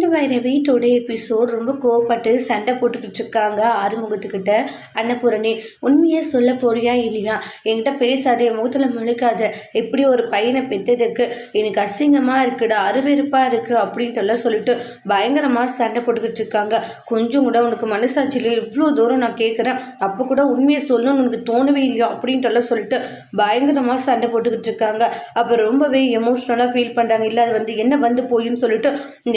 இந்த Bhairavi today episode ரொம்ப கோவப்பட்டு சண்டை போட்டுக்கிட்டு இருக்காங்க ஆறுமுகத்துக்கிட்ட. அன்னபூரணி உண்மையை சொல்ல போறியா இல்லையா? என்கிட்ட பேசாதே முகத்தில் முழிக்காத. எப்படி ஒரு பையனை பெற்றதுக்கு எனக்கு அசிங்கமாக இருக்குடா அருவெருப்பாக இருக்குது அப்படின்ட்டு எல்லாம் சொல்லிட்டு பயங்கரமாக சண்டை போட்டுக்கிட்டு இருக்காங்க. கொஞ்சம் கூட உனக்கு மனசாட்சியில் இவ்வளோ தூரம் நான் கேட்குறேன் அப்போ கூட உண்மையை சொல்லணும்னு உனக்கு தோணவே இல்லையா? அப்படின்ட்டு எல்லாம் சொல்லிட்டு பயங்கரமாக சண்டை போட்டுக்கிட்டு இருக்காங்க. அப்போ ரொம்பவே எமோஷ்னலாக ஃபீல் பண்ணுறாங்க இல்லை அது வந்து என்ன வந்து போயின்னு சொல்லிட்டு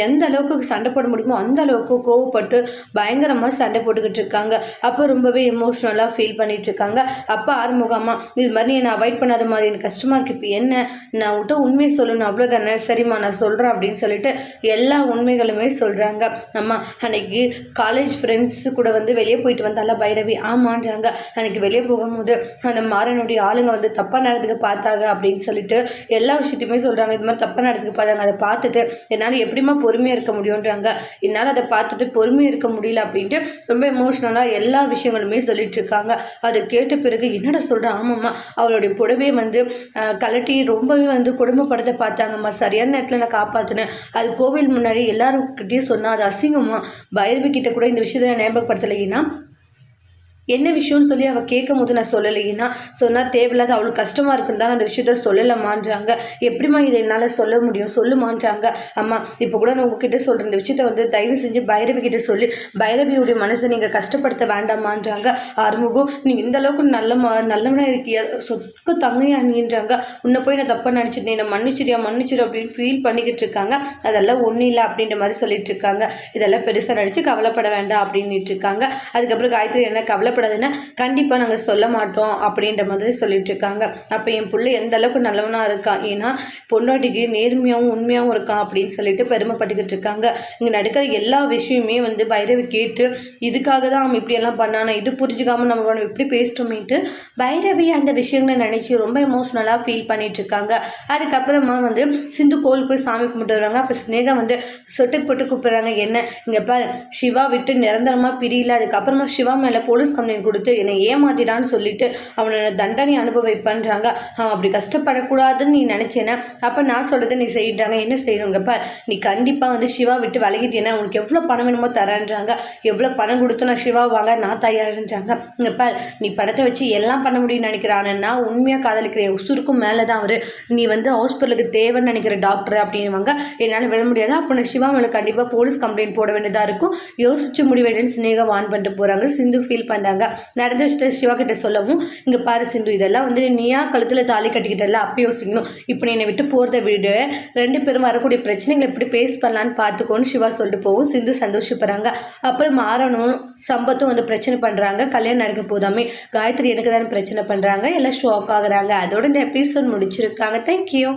எந்த அளவுக்கு சண்டை போட முடியுமோ அந்த அளவுக்கு கோவப்பட்டு பயங்கரமாக சண்டை போட்டுக்கிட்டு இருக்காங்க. அப்போ ரொம்பவே எமோஷ்னலாக ஃபீல் பண்ணிட்டு இருக்காங்க. அப்போ ஆறுமுகம்மா இது மாதிரி நீ என்னை அவாய்ட் பண்ணாத மாதிரி எனக்கு கஷ்டமாக இருக்கு. இப்போ என்ன? நான் விட்ட உண்மையை சொல்லணும். அவ்வளோதானே சரிம்மா நான் சொல்கிறேன் அப்படின்னு சொல்லிட்டு எல்லா உண்மைகளுமே சொல்கிறாங்க அம்மா அன்னைக்கு காலேஜ் ஃப்ரெண்ட்ஸ் கூட வந்து வெளியே போயிட்டு வந்தால பைரவி? ஆமான்றாங்க. அன்னைக்கு வெளியே போகும்போது அந்த மாறனுடைய ஆளுங்க வந்து தப்பாக நடந்துக்க பார்த்தாங்க அப்படின்னு சொல்லிட்டு எல்லா விஷயத்தையுமே சொல்கிறாங்க இது மாதிரி தப்பாக நடந்துக்க பார்த்தாங்க. அதை பார்த்துட்டு என்னால் எப்படிம்மா பொறுமையாக இருக்க முடியும்? முடியுன்றாங்க என்னால் அதை பார்த்துட்டு பொறுமையாக இருக்க முடியல அப்படின்ட்டு ரொம்ப எமோஷ்னலாக எல்லா விஷயங்களுமே சொல்லிட்டு இருக்காங்க. அதை கேட்ட பிறகு என்னடா சொல்கிறேன் ஆமாம்மா. அவளுடைய புடவையை வந்து கலட்டி ரொம்பவே வந்து குடும்பப்படத்தை பார்த்தாங்கம்மா. சரியான நேரத்தில் நான் காப்பாற்றினேன் அது கோவில் முன்னாடி எல்லாருக்கிட்டையும் சொன்னால் அது அசிங்கம்மா. பைரவி கிட்ட கூட இந்த விஷயத்தை நான் ஞாபகப்படுத்தலைன்னா என்ன விஷயம்னு சொல்லி அவள் கேட்கும் போது நான் சொல்லலைன்னா சொன்னால் தேவையில்லாத அவளுக்கு கஷ்டமாக இருக்குன்னு தான் அந்த விஷயத்த சொல்லலமான்றாங்க எப்படிம்மா இதை என்னால் சொல்ல முடியும்? சொல்லுமான்றாங்க. அம்மா இப்போ கூட நான் உங்ககிட்ட சொல்கிறேன் இந்த விஷயத்த வந்து தயவு செஞ்சு பைரவி கிட்ட சொல்லி. பைரவியுடைய மனசை நீங்கள் கஷ்டப்படுத்த வேண்டாமான்றாங்க. ஆறுமுகம் நீ இந்த அளவுக்கு நல்ல ம நல்லவனா இருக்கியா? சொக்கு தங்கையா நீன்றாங்க. உன்னை போய் நான் தப்பாக நினச்சிட்டேன் என்னை மன்னிச்சிரியா மன்னிச்சிரு அப்படின்னு ஃபீல் பண்ணிக்கிட்டு இருக்காங்க. அதெல்லாம் ஒன்றும் இல்லை அப்படின்ற மாதிரி சொல்லிட்டு இருக்காங்க. இதெல்லாம் பெருசாக நடிச்சு கவலைப்பட வேண்டாம் அப்படின்ட்டு இருக்காங்க. அதுக்கப்புறம் காயத்ரி என்ன கவலை கவலைப்படாதுன்னா கண்டிப்பாக நாங்கள் சொல்ல மாட்டோம் அப்படின்ற மாதிரி சொல்லிட்டு இருக்காங்க. அப்போ என் பிள்ளை எந்த அளவுக்கு நல்லவனாக இருக்கான் ஏன்னா பொண்டாட்டிக்கு நேர்மையாகவும் உண்மையாகவும் இருக்கான் அப்படின்னு சொல்லிட்டு பெருமைப்பட்டுக்கிட்டு இருக்காங்க. இங்கே நடக்கிற எல்லா விஷயமே வந்து பைரவி கேட்டு இதுக்காக தான் அவன் இப்படியெல்லாம் பண்ணானா? இது புரிஞ்சுக்காம நம்ம இப்படி பேசிட்டோமேட்டு பைரவி அந்த விஷயங்களை நினச்சி ரொம்ப எமோஷ்னலாக ஃபீல் பண்ணிட்டு இருக்காங்க. அதுக்கப்புறமா வந்து சிந்து கோவில் போய் சாமி கும்பிட்டு வருவாங்க. அப்புறம் ஸ்னேகா வந்து சொட்டுக்கு போட்டு கூப்பிடுறாங்க. என்ன? இங்கே பாரு சிவா விட்டு நிரந்தரமாக பிரியல. அதுக்கப்புறமா சிவா மேலே போலீஸ் கம்ப்ளைண்ட் கொடுத்து என்னை ஏமாத்திடான்னு சொல்லிட்டு அவனை தண்டனை அனுபவிப்பான்றாங்க. அவன் அப்படி கஷ்டப்படக்கூடாதுன்னு நீ நினச்சேன்னா அப்போ நான் சொல்கிறத நீ செய்யிட்டாங்க என்ன செய்யணுங்க பார்? நீ கண்டிப்பாக வந்து சிவா விட்டு விலகிட்டேன்னா உனக்கு எவ்வளோ பணம் வேணுமோ தரேன்றாங்க. எவ்வளோ பணம் கொடுத்து நான் சிவா வாங்க நான் தயாருன்றாங்க. இங்கே பார் நீ படத்தை வச்சு எல்லாம் பண்ண முடியும்னு நினைக்கிறானா. நான் உண்மையாக காதலிக்கிற உசுருக்கும் மேலே தான் அவர். நீ வந்து ஹாஸ்பிட்டலுக்கு தேவைன்னு நினைக்கிற டாக்டர் அப்படின்னுவாங்க. என்னால் விட முடியாது. அப்போ நான் சிவா மேலே கண்டிப்பாக போலீஸ் கம்ப்ளைண்ட் போட வேண்டியதாக இருக்கும். யோசிச்சு முடிவேன்னு சினேகா வான் பண்ணிட்டு போகிறாங்க சிந்து ஃபீல் பண்ணாங்க நடந்த விஷயத்த சிவா கிட்ட சொல்லவும் இங்கே பாரு சிந்து இதெல்லாம் வந்து நீயா கழுத்தில் தாலி கட்டிக்கிட்டல அப்போ யோசிக்கணும். இப்போ நீ என்னை விட்டு போகிறத விடு. ரெண்டு பேரும் வரக்கூடிய பிரச்சனைகளை எப்படி பேஸ் பண்ணலான்னு பார்த்துக்கோன்னு சிவா சொல்லிட்டு போகும். சிந்து சந்தோஷப்படுறாங்க. அப்புறம் மாறணும் சம்பத்தும் வந்து பிரச்சனை பண்ணுறாங்க கல்யாணம் நடக்க போதாமே. காயத்ரி எனக்கு தானே பிரச்சனை பண்ணுறாங்க எல்லாம் ஷாக் ஆகுறாங்க. அதோட இந்த எபிசோட் முடிச்சிருக்காங்க. தேங்க்யூ